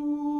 Ей,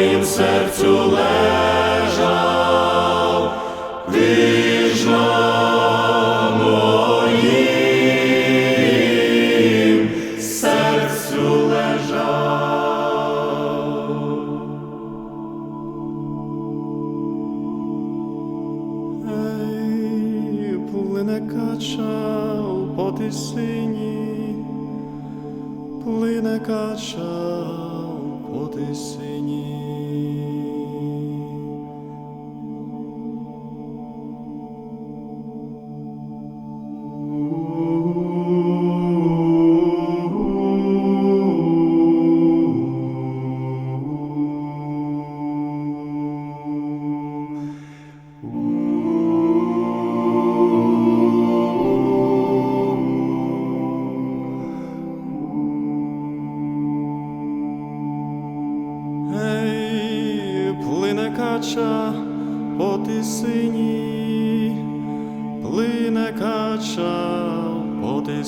Моїм серцю лежав, ти моїм серцю лежав. Ей, плине кача по тисині, плине кача по тисині.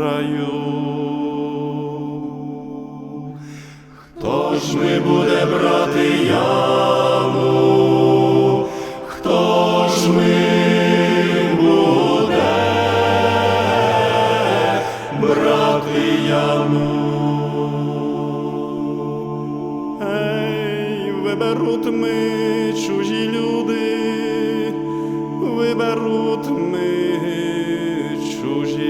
я краю. Хто ж ми буде брати яму? Хто ж ми? Ей, виберуть ми чужі люди, виберуть ми чужі